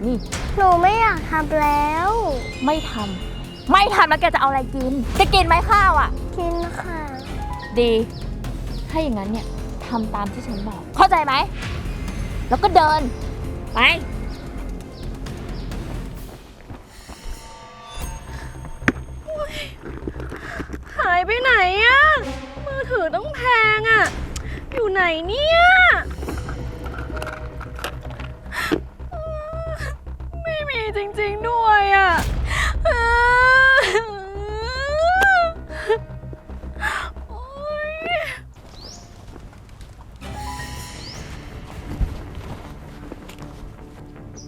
นางเด็กนี่ หนูไม่อยากทำแล้ว ไม่ทำไม่ทำแล้วแกจะเอาอะไรกิน จะกินไหมข้าวอะ กินค่ะ ดี ถ้าอย่างนั้นเนี่ยทำตามที่ฉันบอก เข้าใจไหม แล้วก็เดิน ไป หายไปไหนอะมือถือต้องแพงอะอยู่ไหนเนี่ย จริงๆด้วยอะโอ๊ย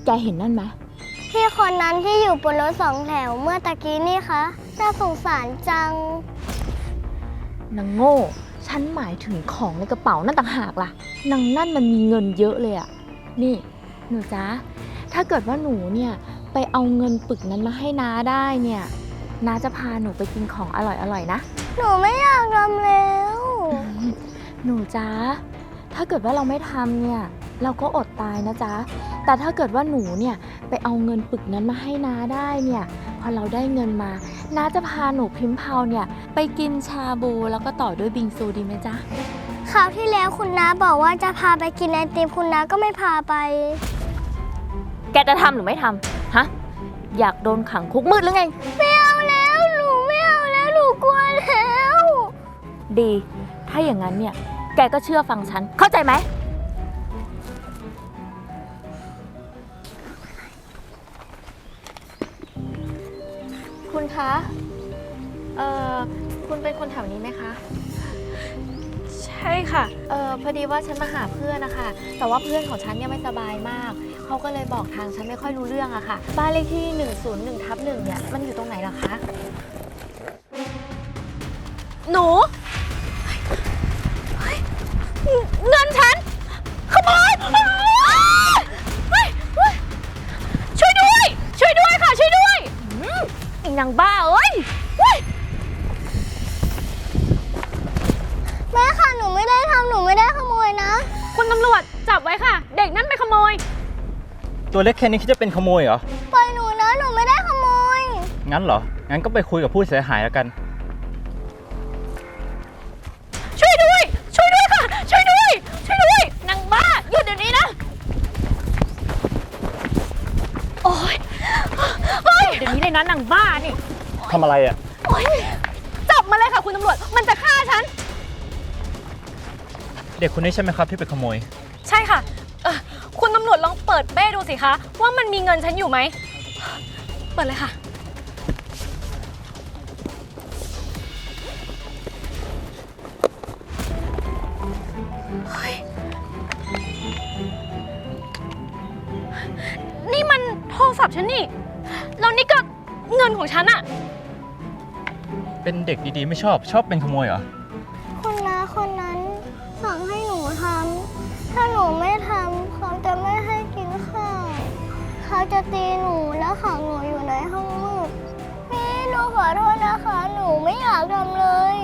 แกเห็นนั่นไหมพี่คนนั้นที่อยู่บนรถสองแถวเมื่อตะกี้นี่คะน่าสงสารจัง นางโง่ ฉันหมายถึงของในกระเป๋านั่นต่างหากล่ะ นางนั่นมันมีเงินเยอะเลยอะนี่ หนูจ๊ะ ถ้าเกิดว่าหนูเนี่ย ไปเอาเงินปึกนั้นมาให้น้าได้เนี่ยน้าจะพาหนูไปกินของอร่อยๆนะ หนูไม่อยากทำแล้ว หนูจ๊ะ ถ้าเกิดว่าเราไม่ทำเนี่ย เราก็อดตายนะจ๊ะ แต่ถ้าเกิดว่าหนูเนี่ยไปเอาเงินปึกนั้นมาให้น้าได้เนี่ย พอเราได้เงินมาน้าจะพาหนูพิมพ์เพาเนี่ย ไปกินชาบูแล้วก็ต่อด้วยบิงซูดีไหมจ๊ะคราวที่แล้วคุณน้าบอกว่าจะพาไปกินไอติมคุณน้าก็ไม่พาไป แกจะทำหรือไม่ทำฮะ อยากโดนขังคุกมืดหรือไง ไม่เอาแล้วหนูไม่เอาแล้วหนูกลัวแล้ว ดี ถ้าอย่างนั้นเนี่ย แกก็เชื่อฟังฉัน เข้าใจไหม คุณคะ เอ่อ คุณเป็นคนแถวนี้ไหมคะ ใช่ค่ะ เออพอดีว่าฉันมาหาเพื่อนนะคะ แต่ว่าเพื่อนของฉันเนี่ยไม่สบายมาก เขาก็เลยบอกทางฉันไม่ค่อยรู้เรื่องอะค่ะ บ้านเลขที่ 101ทับหนึ่งเนี่ย มันอยู่ตรงไหนล่ะคะ หนูเฮ้ยเงินฉัน ขโมยเฮ้ยเฮ้ยช่วยด้วย ช่วยด้วยค่ะ ช่วยด้วยอืมอีนางบ้าเอ้ยเฮ้ย แม่ค่ะ หนูไม่ได้ทำหนูไม่ได้ขโมยนะ คุณตำรวจจับไว้ค่ะ เด็กนั่นไปขโมย ตัวเล็กแค่นี้คิดจะเป็นขโมยเหรอ ปล่อยหนูนะ หนูไม่ได้ขโมย งั้นเหรอ งั้นก็ไปคุยกับผู้เสียหายแล้วกัน ช่วยด้วย ช่วยด้วยค่ะ ช่วยด้วย ช่วยด้วยนางบ้าหยุดเดี๋ยวนี้นะ โอ๊ยเฮ้ยเดี๋ยวนี้เลยนะนางบ้านี่ทำอะไรอะ โอ๊ยจับมาเลยค่ะคุณตำรวจ มันจะฆ่าฉัน เด็กคนนี้ใช่ไหมครับที่ไปขโมย ปิดเป้ดูสิคะ ว่ามันมีเงินฉันอยู่ไหม เปิดเลยค่ะ เฮ้ย นี่มันโทรศัพท์ฉันนี่แล้วนี่ก็เงินของฉันอะเป็นเด็กดีๆ ไม่ชอบชอบเป็นขโมยเหรอากทำเลย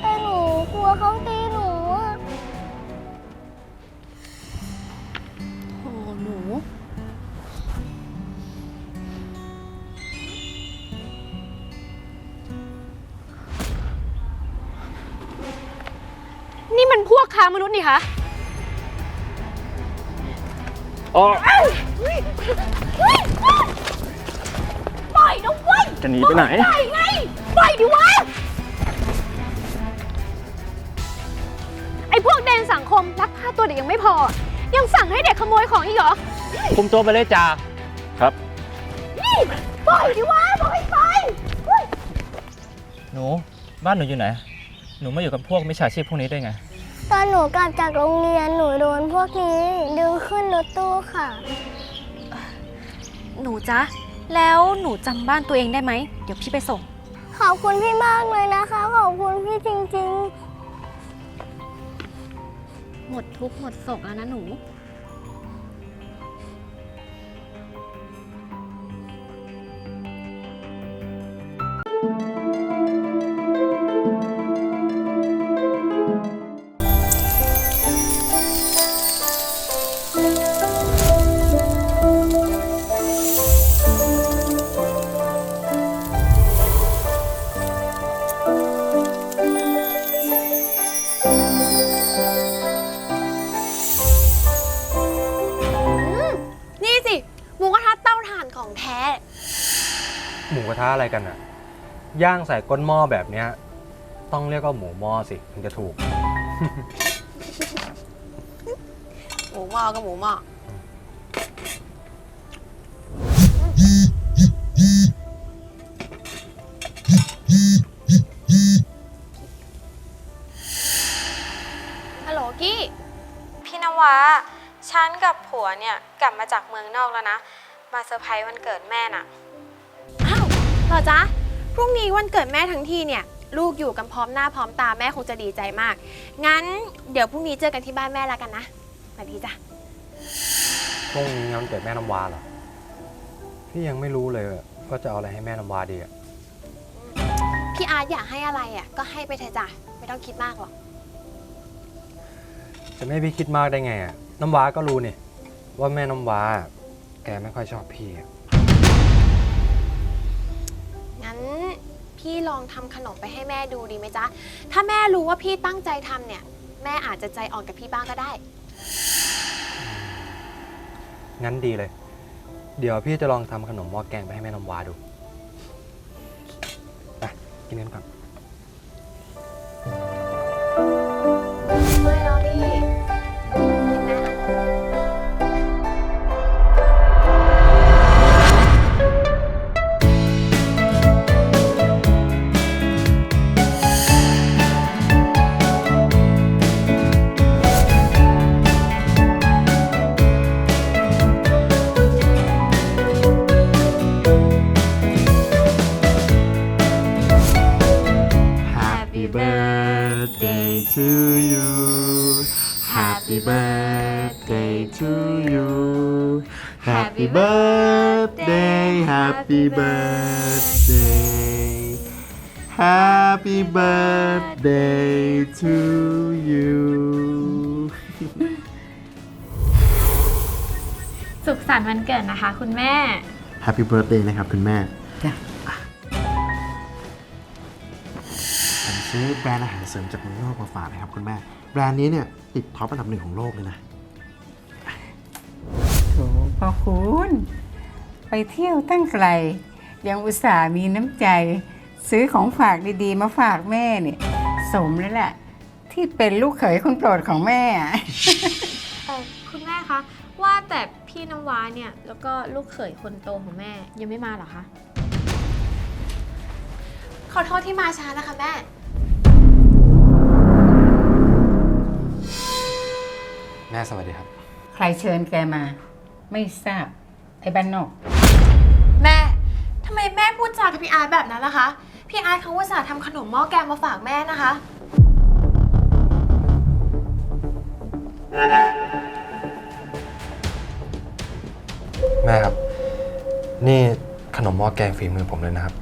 แต่หนูกลัวเขาตีหนูอะโอ้หนู นี่มันพวกค้ามนุษย์นี่คะอ๋อปล่ อยนะเว้ยจะหนีไปไหน ปล่อยไงปล่อยดิวะ ไอ้พวกแดนสังคมรักพาตัวเด็กยังไม่พอ ยังสั่งให้เด็กขโมยของอีกเหรอ คุมตัวไปเลยจ่าครับ นี่ปล่อยดิวะบอกให้ไปเฮ้ยหนูบ้านหนูอยู่ไหน หนูมาอยู่กับพวกมิจฉาชีพพวกนี้ได้ไง ตอนหนูกลับจากโรงเรียนหนูโดนพวกนี้ ดึงขึ้นรถตู้ค่ะ หนูจ๊ะ แล้วหนูจำบ้านตัวเองได้ไหม เดี๋ยวพี่ไปส่ง ขอบคุณพี่มากเลยนะคะ ขอบคุณพี่จริงหมดทุกข์หมดโศกแล้วนะหนูนี่ ย่างใส่ก้นหม้อแบบเนี้ย ต้องเรียกว่าหมูหม้อสิถึงจะถูก หมูหม้อก็หมูหม้อฮัลโหลกี้ พี่นวะฉันกับผัวเนี่ยกลับมาจากเมืองนอกแล้วนะ มาเซอร์ไพรส์วันเกิดแม่น่ะ อ้าวเหรอจ๊ะ พรุ่งนี้วันเกิดแม่ทั้งทีเนี่ยลูกอยู่กันพร้อมหน้าพร้อมตาแม่คงจะดีใจมาก งั้นเดี๋ยวพรุ่งนี้เจอกันที่บ้านแม่แล้วกันนะสวัสดีจ้ะพรุ่งนี้วันเกิดแม่น้ำวาเหรอ พี่ยังไม่รู้เลยว่าจะเอาอะไรให้แม่น้ำวาดีอะพี่อาร์ตอยากให้อะไรอะก็ให้ไปเถอะจ้ะไม่ต้องคิดมากหรอกจะไม่ให้พี่คิดมากได้ไงอะน้ำวาก็รู้นี่ว่าแม่น้ำวา แกไม่ค่อยชอบพี่อะ พี่ลองทำขนมไปให้แม่ดูดีไหมจ๊ะ ถ้าแม่รู้ว่าพี่ตั้งใจทำเนี่ย แม่อาจจะใจอ่อนกับพี่บ้างก็ได้ งั้นดีเลย เดี๋ยวพี่จะลองทำขนมหม้อแกงไปให้แม่น้ำวาดูไปกินกันก่อน Happy birthday Happy birthday Happy birthday to you สุขสันต์วันเกิดนะคะ คุณแม่ Happy birthday นะครับคุณแม่ผมซื้อแบรนด์อาหารเสริมจากเมืองนอกมาฝากนะครับคุณแม่ แบรนด์นี้เนี่ยติดท็อปอันดับหนึ่งของโลกเลยนะโถพ่ อคุณ ไปเที่ยวตั้งไกล ยังอุตส่าห์มีน้ำใจ ซื้อของฝากดีๆ มาฝากแม่เนี่ย สมแล้วแหละ ที่เป็นลูกเขยคนโปรดของแม่อะ แต่คุณแม่คะ ว่าแต่พี่น้ำว้าเนี่ย แล้วก็ลูกเขยคนโตของแม่ยังไม่มาเหรอคะ ขอโทษที่มาช้านะคะแม่ แม่สวัสดีครับ ใครเชิญแกมา ไม่ทราบไอ้บ้านนอก แม่ ทำไมแม่พูดจากับพี่อาร์ตแบบนั้นล่ะคะ พี่อาร์ตเขาอุตส่าห์ทำขนมหม้อแกงมาฝากแม่นะคะ แม่ครับ นี่ขนมหม้อแกงฝีมือผมเลยนะครับ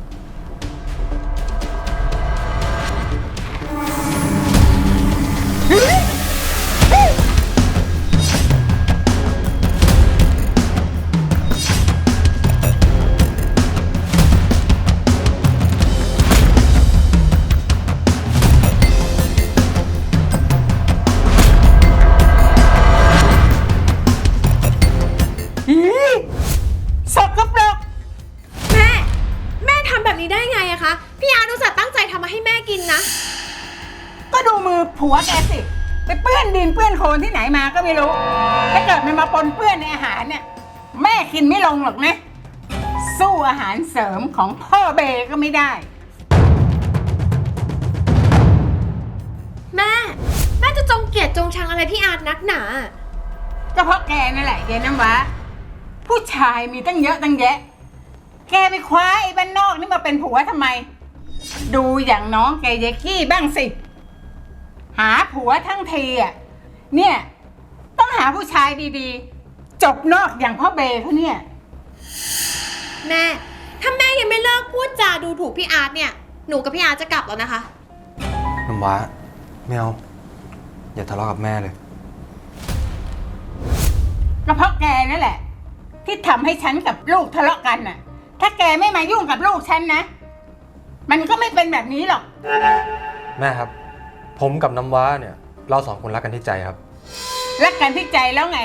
ไปเปื้อนดินเปื้อนโคลนที่ไหนมาก็ไม่รู้ ถ้าเกิดมันมาปนเปื้อนในอาหารเนี่ยแม่กินไม่ลงหรอกนะ สู้อาหารเสริมของพ่อเบก็ไม่ได้ แม่ แม่จะจงเกลียดจงชังอะไรพี่อาร์ตนักหนา ก็เพราะแกนั่นแหละเย็นน้ำว้าผู้ชายมีตั้งเยอะตั้งแยะ แกไปคว้าไอ้บ้านนอกนี่มาเป็นผัวทำไม ดูอย่างน้องแกเยกี้บ้างสิ หาผัวทั้งทีอะเนี่ย ต้องหาผู้ชายดีๆ จบนอกอย่างพ่อเบย์เขาเนี่ย แม่ ถ้าแม่ยังไม่เลิกพูดจาดูถูกพี่อาร์ตเนี่ย หนูกับพี่อาร์ตจะกลับแล้วนะคะ น้ำว้าไม่เอา อย่าทะเลาะกับแม่เลย ก็เพราะแกนั่นแหละ ที่ทำให้ฉันกับลูกทะเลาะกันน่ะ ถ้าแกไม่มายุ่งกับลูกฉันนะ มันก็ไม่เป็นแบบนี้หรอก แม่ครับ ผมกับน้ำว้าเนี่ย เราสองคนรักกันที่ใจครับ รักกันที่ใจแล้วไง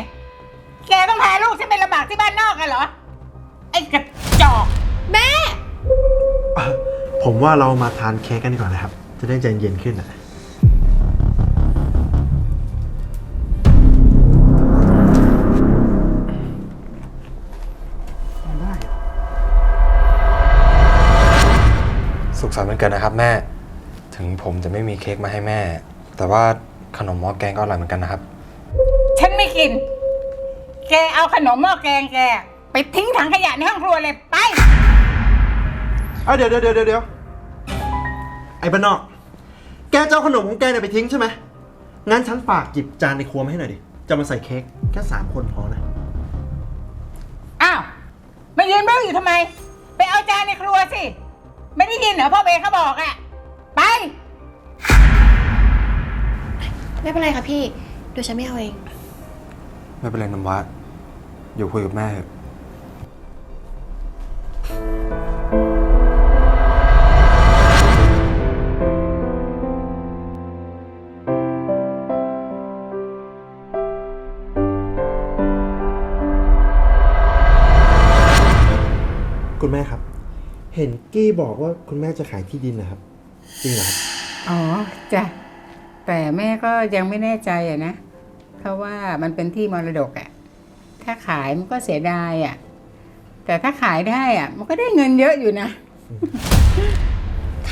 แกต้องพาลูกฉันไปลำบากที่บ้านนอกกันเหรอ ไอ้กระจอก แม่ ผมว่าเรามาทานเค้กกันดีกว่านะครับ จะได้ใจเย็นขึ้นอะสุขสันต์วันเกิดนะครับแม่ ถึงผมจะไม่มีเค้กมาให้แม่ แต่ว่าขนมหม้อแกงก็อร่อยเหมือนกันนะครับ ฉันไม่กิน แกเอาขนมหม้อแกงแก ไปทิ้งถังขยะในห้องครัวเลยไป เอาเดี๋ยวเดี๋ยวเดี๋ยวเดี๋ยวไอ้บ้านนอก แกจะเอาขนมของแกเนี่ยไปทิ้งใช่ไหมงั้นฉันฝากหยิบจานในครัวมาให้หน่อยดิ จะมาใส่เค้กแค่สามคนพอนะ อ้าวมายืนเบ้าอยู่ทำไม ไปเอาจานในครัวสิ ไม่ได้ยินเหรอพ่อเบย์เขาบอกอะ ไป ไม่เป็นไรค่ะพี่เดี๋ยวฉันไม่เอาเอง ไม่เป็นไรน้ำว้าอยู่คุยกับแม่เถอะคุณแม่ครับ เห็นกี้บอกว่าคุณแม่จะขายที่ดินนะครับ จริงเหรอครับอ๋อจ้ะแต่แม่ก็ยังไม่แน่ใจอะนะ เพราะว่ามันเป็นที่มรดกอะถ้าขายมันก็เสียดายอะแต่ถ้าขายได้อะมันก็ได้เงินเยอะอยู่นะ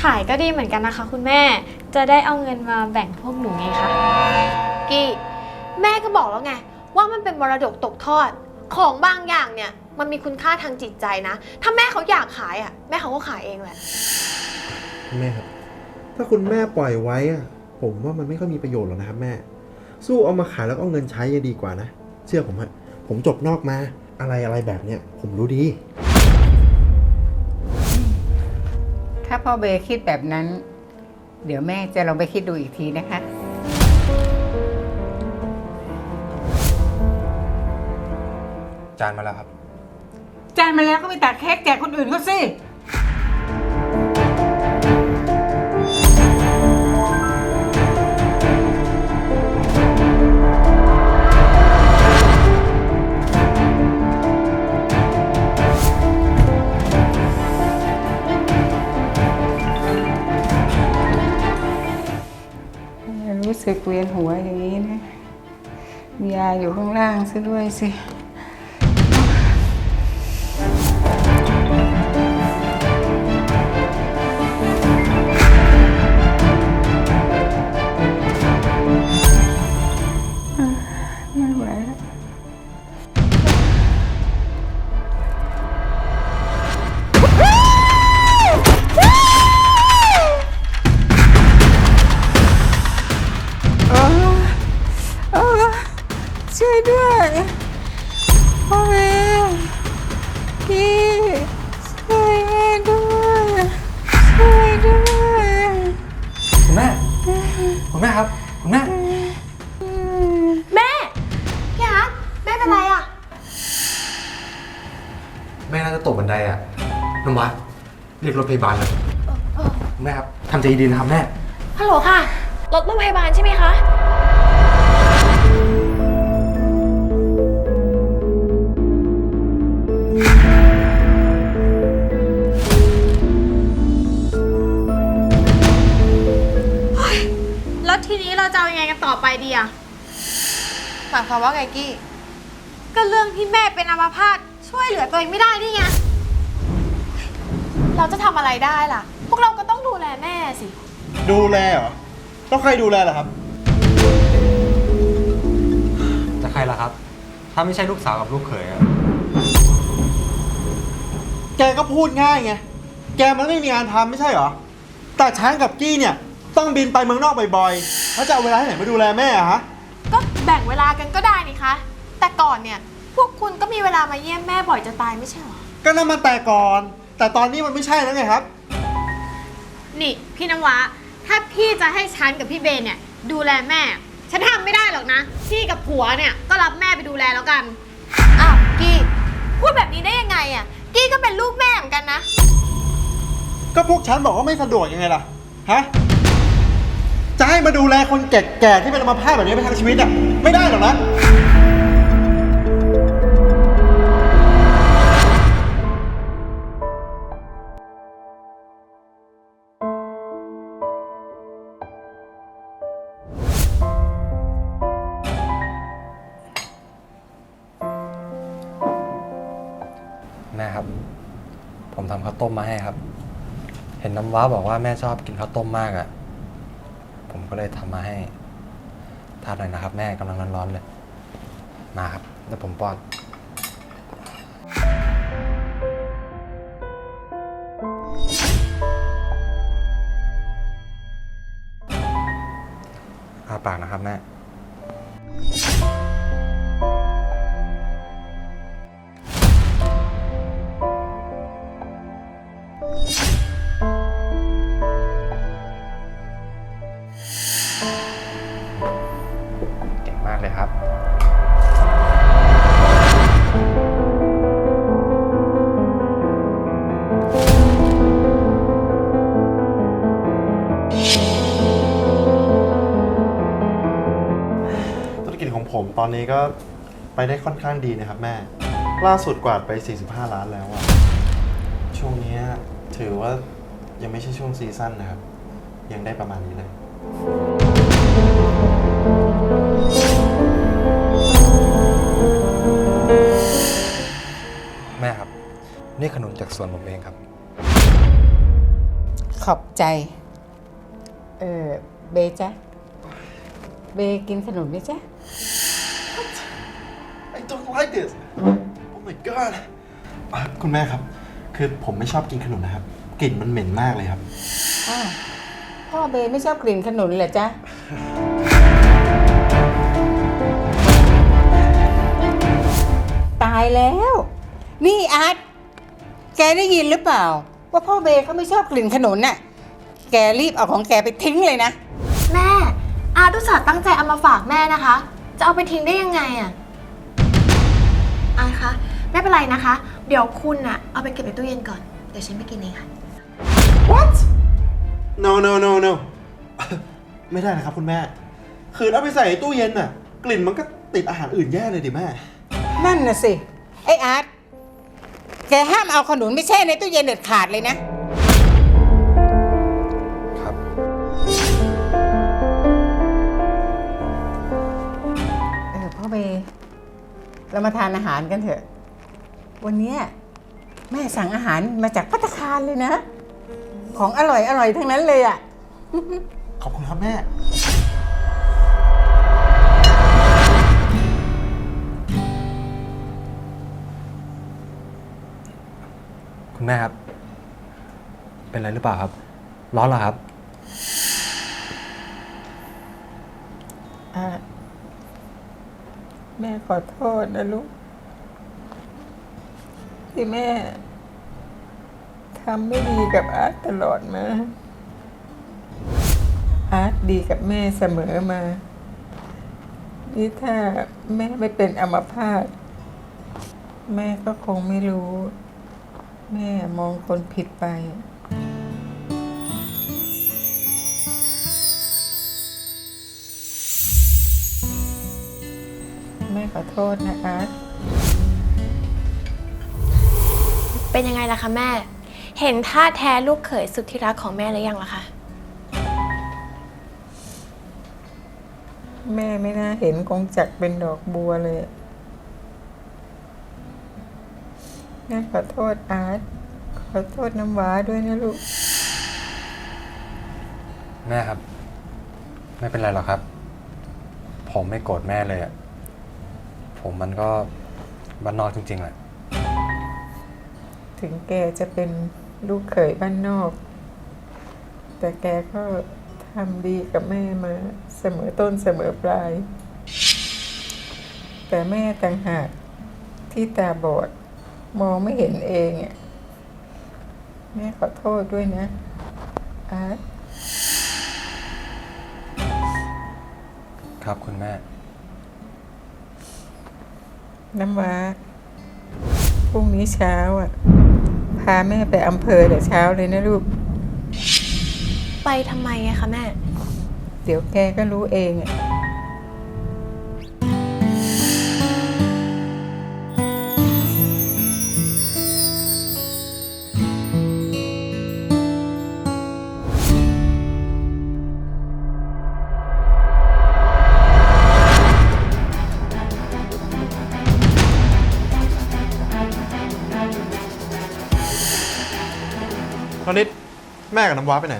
ขายก็ดีเหมือนกันนะคะ คุณแม่ จะได้เอาเงินมาแบ่งพวกหนูไงคะ กี้แม่ก็บอกแล้วไง ว่ามันเป็นมรดกตกทอด ของบางอย่างเนี่ย มันมีคุณค่าทางจิตใจนะ ถ้าแม่เขาอยากขายอะ แม่เขาก็ขายเองแหละคุณแม่ครับ ถ้าคุณแม่ปล่อยไว้อะผมว่ามันไม่ค่อยมีประโยชน์หรอกนะครับแม่ สู้เอามาขายแล้วก็เอาเงินใช้ยังดีกว่านะ เชื่อผมฮะผมจบนอกมา อะไรอะไรแบบเนี้ยผมรู้ดี ถ้าพ่อเบย์คิดแบบนั้น เดี๋ยวแม่จะลองไปคิดดูอีกทีนะคะ จานมาแล้วครับ จานมาแล้วก็ไปตัดเค้กแจกคนอื่นเขาสิ รู้สึกเวียนหัวอย่างนี้นะ มียาอยู่ข้างล่างซะด้วยสิ ตกบันไดอะน้ำว้าเรียกรถพยาบาลเลยแม่ครับทำใจดีๆนะครับแม่ ฮัลโหลค่ะ รถโรงพยาบาลใช่ไหมคะ แล้วทีนี้เราจะเอายังไงกันต่อไปดีอะหมายความว่าไงกี้ ก็เรื่องที่แม่เป็นอัมพาต ช่วยเหลือตัวเองไม่ได้นี่ไง เราจะทำอะไรได้ล่ะ พวกเราก็ต้องดูแลแม่สิ ดูแลเหรอ ต้องใครดูแลเหรอครับ จะใครล่ะครับ ถ้าไม่ใช่ลูกสาวกับลูกเขยอะแกก็พูดง่ายไง แกมันไม่มีงานทำไม่ใช่เหรอ แต่ช้างกับกี้เนี่ย ต้องบินไปเมืองนอกบ่อยๆแล้วจะเอาเวลาที่ไหนมาดูแลแม่อะฮะ ก็แบ่งเวลากันก็ได้นี่คะ แต่ก่อนเนี่ย พวกคุณก็มีเวลามาเยี่ยมแม่บ่อยจะตายไม่ใช่เหรอ ก็นั่นมันแต่ก่อน แต่ตอนนี้มันไม่ใช่แล้วไงครับ นี่พี่น้ำว้าถ้าพี่จะให้ฉันกับพี่เบนเนี่ย ดูแลแม่ ฉันทำไม่ได้หรอกนะ พี่กับผัวเนี่ยก็รับแม่ไปดูแลแล้วกัน อ้าวกี้พูดแบบนี้ได้ยังไงอะ กี้ก็เป็นลูกแม่เหมือนกันนะ ก็พวกฉันบอกว่าไม่สะดวกยังไงล่ะ ฮะ จะให้มาดูแลคนแก่ๆที่เป็นอัมพาตแบบนี้ไปทั้งชีวิตอะ ไม่ได้หรอกนะ นน้ำว้าบอกว่าแม่ชอบกินข้าวต้มมากอะ่ะ ผมก็เลยทำมาให้ทานหน่อยนะครับ แม่กำลังร้อนๆเลย มาครับเดี๋ยวผมป้อน องผมตอนนี้ก็ไปได้ค่อนข้างดีนะครับแม่ ล่าสุดกวาดไป 45 ล้านแล้วอะช่วงเนี้ยถือว่ายังไม่ใช่ช่วงซีซั่นนะครับ ยังได้ประมาณนี้เลย แม่ครับ นี่ขนุนจากสวนผมเองครับ ขอบใจ เออเบจ๊ะ เบกินขนมไหมจ๊ะ I don't like this Oh my god อะคุณแม่ครับ คือผมไม่ชอบกินขนุนนะครับ กลิ่นมันเหม็นมากเลยครับ อ้าวพ่อเบไม่ชอบกลิ่นขนุนเหรอจ๊ะ ตายแล้ว นี่อาร์ตแกได้ยินหรือเปล่า ว่าพ่อเบเขาไม่ชอบกลิ่นขนุนน่ะ แกรีบเอาของแกไปทิ้งเลยนะ แม่ อาดุษาห์ตั้งใจเอามาฝากแม่นะคะ จะเอาไปทิ้งได้ยังไงอะ อาคะไม่เป็นไรนะคะ เดี๋ยวคุณน่ะเอาไปเก็บในตู้เย็นก่อน เดี๋ยวฉันไปกินเองค่ะ What No no no no ไม่ได้นะครับคุณแม่ คือเอาไปใส่ตู้เย็นน่ะ กลิ่นมันก็ติดอาหารอื่นแย่เลยดิแม่ นั่นน่ะสิ ไอ้อาร์ตแกห้ามเอาขนุนไม่แช่ในตู้เย็นเด็ดขาดเลยนะ เรามาทานอาหารกันเถอะ วันเนี้ยแม่สั่งอาหารมาจากพัตตาคารเลยนะ ของอร่อยอร่อยทั้งนั้นเลยอะ ขอบคุณครับแม่ คุณแม่ครับ เป็นอะไรหรือเปล่าครับ ร้อนเหรอครับอะ แม่ขอโทษนะลูก ที่แม่ทำไม่ดีกับอาร์ตตลอดมา อาร์ตดีกับแม่เสมอมา นี่ถ้าแม่ไม่เป็นอัมพาตแม่ก็คงไม่รู้ แม่มองคนผิดไป โทษนะอาร์ตเป็นยังไงล่ะคะแม่ เห็นท่าแท้ลูกเขยสุดที่รักของแม่หรือยังล่ะคะ แม่ไม่น่าเห็นกงจักรเป็นดอกบัวเลยแม่ขอโทษอาร์ตขอโทษน้ำว้าด้วยนะลูก แม่ครับ ไม่เป็นไรหรอกครับ ผมไม่โกรธแม่เลยอะ ผมมันก็บ้านนอกจริงๆแหละถึงแกจะเป็นลูกเขยบ้านนอก แต่แกก็ทำดีกับแม่มาเสมอต้นเสมอปลาย แต่แม่ต่างหากที่ตาบอดมองไม่เห็นเองอะแม่ขอโทษด้วยนะอาร์ตครับคุณแม่ น้ำว้าพรุ่งนี้เช้าอะ พาแม่ไปอำเภอแต่เช้าเลยนะลูก ไปทำไมอะคะแม่ เดี๋ยวแกก็รู้เองอะ ตอนนี้แม่กับน้ำว้าไปไหน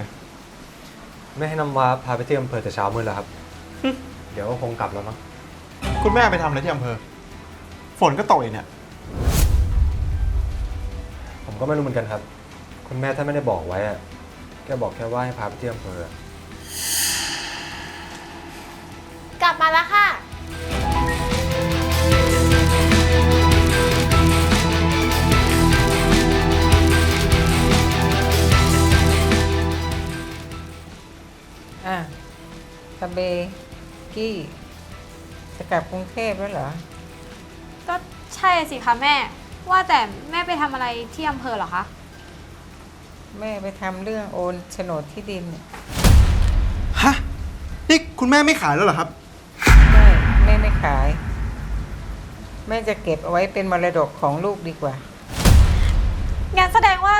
ไม่ให้น้ำว้าพาไปที่อำเภอแต่เช้ามืดแล้วครับ เดี๋ยวก็คงกลับแล้วมั้ง คุณแม่ไปทำอะไรที่อำเภอ ฝนก็ตกอีกเนี่ย ผมก็ไม่รู้เหมือนกันครับ คุณแม่ท่านไม่ได้บอกไว้อะแกบอกแค่ว่าให้พาไปที่อำเภอ กลับมาแล้วค่ะ อะตะเบกี้ จะกลับกรุงเทพแล้วเหรอ ก็ใช่สิคะแม่ ว่าแต่แม่ไปทำอะไรที่อำเภอเหรอคะ แม่ไปทำเรื่องโอนโฉนดที่ดินเนี่ยฮะ นี่คุณแม่ไม่ขายแล้วเหรอครับ ไม่แม่ไม่ขาย แม่จะเก็บเอาไว้เป็นมรดกของลูกดีกว่า งั้นแสดงว่า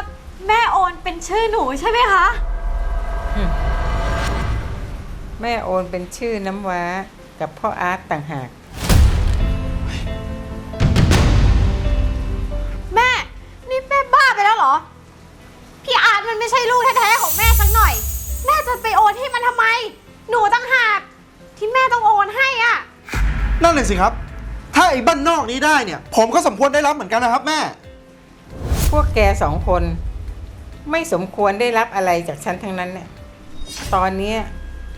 แม่โอนเป็นชื่อหนูใช่ไหมคะ แม่โอนเป็นชื่อน้ำว้ากับพ่ออาร์ตต่างหาก แม่ นี่แม่บ้าไปแล้วเหรอ พี่อาร์ตมันไม่ใช่ลูกแท้ๆของแม่สักหน่อย แม่จะไปโอนให้มันทำไม หนูต่างหากที่แม่ต้องโอนให้อะ นั่นเลยสิครับ ถ้าไอ้บ้านนอกนี้ได้เนี่ย ผมก็สมควรได้รับเหมือนกันนะครับแม่ พวกแกสองคน ไม่สมควรได้รับอะไรจากฉันทั้งนั้นเนี่ย ตอนเนี้ย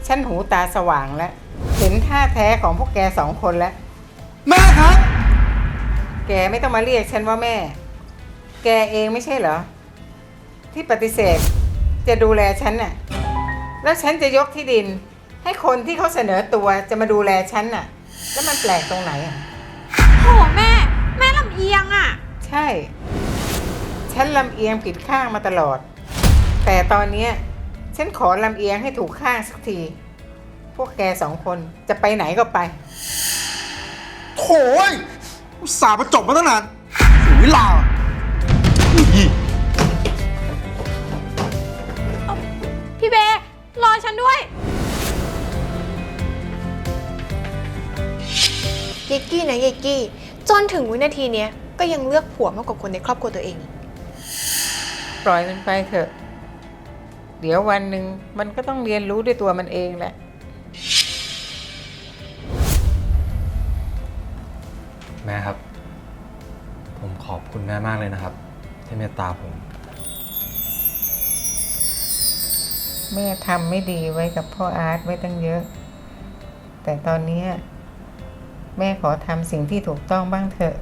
ฉันหูตาสว่างแล้ว เห็นท่าแท้ของพวกแกสองคนแล้ว แม่ครับ แกไม่ต้องมาเรียกฉันว่าแม่ แกเองไม่ใช่เหรอ ที่ปฏิเสธจะดูแลฉันน่ะ แล้วฉันจะยกที่ดิน ให้คนที่เขาเสนอตัวจะมาดูแลฉันน่ะ แล้วมันแปลกตรงไหนอะ โหแม่ แม่ลำเอียงอะ ใช่ ฉันลำเอียงผิดข้างมาตลอด แต่ตอนเนี้ย ฉันขอลำเอียงให้ถูกข้างสักที พวกแกสองคนจะไปไหนก็ไป โถ่ยอุตส่าห์ประจบมาตั้งนานเสียเวลาอีพี่เบย์รอฉันด้วยเยกกี้นะเยกกี้ จนถึงวินาทีเนี้ยก็ยังเลือกผัวมากกว่าคนในครอบครัวตัวเองอีก ปล่อยมันไปเถอะ เดี๋ยววันหนึ่งมันก็ต้องเรียนรู้ด้วยตัวมันเองแหละ แม่ครับ ผมขอบคุณแม่มากเลยนะครับ ที่เมตตาผม แม่ทำไม่ดีไว้กับพ่ออาร์ตไว้ตั้งเยอะ แต่ตอนเนี้ยแม่ขอทำสิ่งที่ถูกต้องบ้างเถอะ